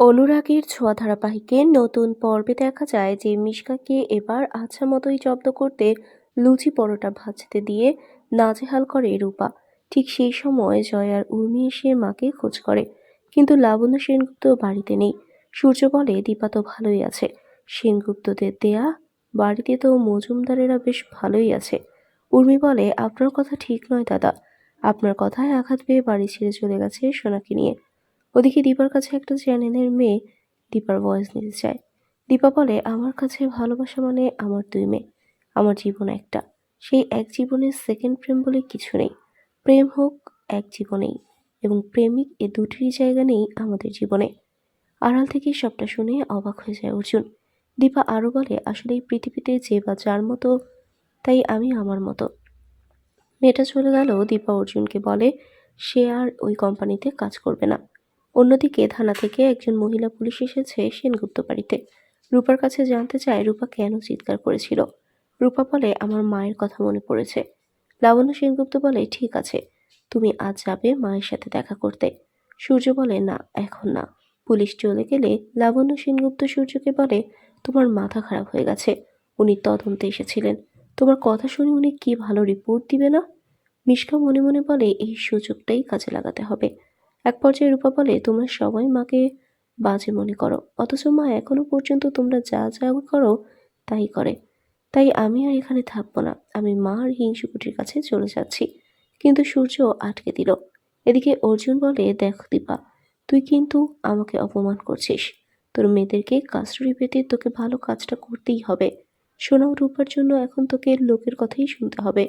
অনুরাগের ছোঁয়া ধারাবাহিকের নতুন পর্বে দেখা যায় যে মিশকাকে এবার আচ্ছা মতোই জব্দ করতে লুচি পরোটা ভাজতে দিয়ে নাজেহাল করে রূপা। ঠিক সেই সময় জয়ার উর্মি এসে মাকে খোঁজ করে। কিন্তু লাবণ্য সেনগুপ্ত বাড়িতে নেই। সূর্য বলে, দীপা তো ভালোই আছে। সেনগুপ্তদের দেয়া বাড়িতে তো মজুমদারেরা বেশ ভালোই আছে। উর্মি বলে, আপনার কথা ঠিক নয় দাদা। আপনার কথায় আঘাত পেয়ে বাড়ি ছেড়ে চলে গেছে সোনাকে নিয়ে। ওদিকে দীপার কাছে একটা চ্যানেলের মেয়ে দীপার ভয়েস নিতে চায়। দীপা বলে, আমার কাছে ভালোবাসা মানে আমার দুই মেয়ে, আমার জীবন একটা। সেই এক জীবনের সেকেন্ড প্রেম বলে কিছু নেই। প্রেম হোক, এক জীবনেই। এবং প্রেমিক এ দুটিরই জায়গা নেই আমাদের জীবনে। আড়াল থেকে সবটা শুনে অবাক হয়ে যায় অর্জুন। দীপা আরও বলে, আসলে এই পৃথিবীতে যে বা যার মতো, তাই আমি আমার মতো। মেয়েটা চলে গেল, দীপা অর্জুনকে বলে, সে আর ওই কোম্পানিতে কাজ করবে না। অন্যদিকে থানা থেকে একজন মহিলা পুলিশ এসেছে সেনগুপ্ত বাড়িতে। রূপার কাছে জানতে চায় রূপা কেন চিৎকার করেছিল। রূপা বলে, আমার মায়ের কথা মনে পড়েছে। লাবণ্য সেনগুপ্ত বলে, ঠিক আছে, তুমি আজ যাবে মায়ের সাথে দেখা করতে। সূর্য বলে, না, এখন না। পুলিশ চলে গেলে লাবণ্য সেনগুপ্ত সূর্যকে বলে, তোমার মাথা খারাপ হয়ে গেছে। উনি তদন্তে এসেছিলেন। তোমার কথা শুনে উনি কি ভালো রিপোর্ট দিবে না? মিশকা মনে মনে বলে, এই সুযোগটাই কাজে লাগাতে হবে। এক পর্যায়ে রূপা বলে, তোমরা সবাই মাকে বাজে মনে করো। অথচ মা এখনও পর্যন্ত তোমরা যা যা করো তাই করে। তাই আমি আর এখানে থাকব না। আমি মা আর হিংসুকুটির কাছে চলে যাচ্ছি। কিন্তু সূর্য আটকে দিল। এদিকে অর্জুন বলে, দেখ দীপা, তুই কিন্তু আমাকে অপমান করছিস। তোর মেয়েদেরকে কাস্টডি পেতে তোকে ভালো কাজটা করতেই হবে। সোনাও রূপার জন্য এখন তোকে লোকের কথাই শুনতে হবে।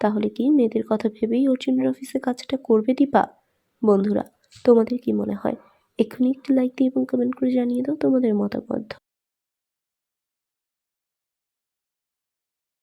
তাহলে কি মেয়েদের কথা ভেবেই অর্জুনের অফিসে কাজটা করবে দীপা? বন্ধুরা তোমাদের কি মনে হয়? এক্ষুনি একটি লাইক দিয়ে এবং কমেন্ট করে জানিয়ে দাও তোমাদের মতামত।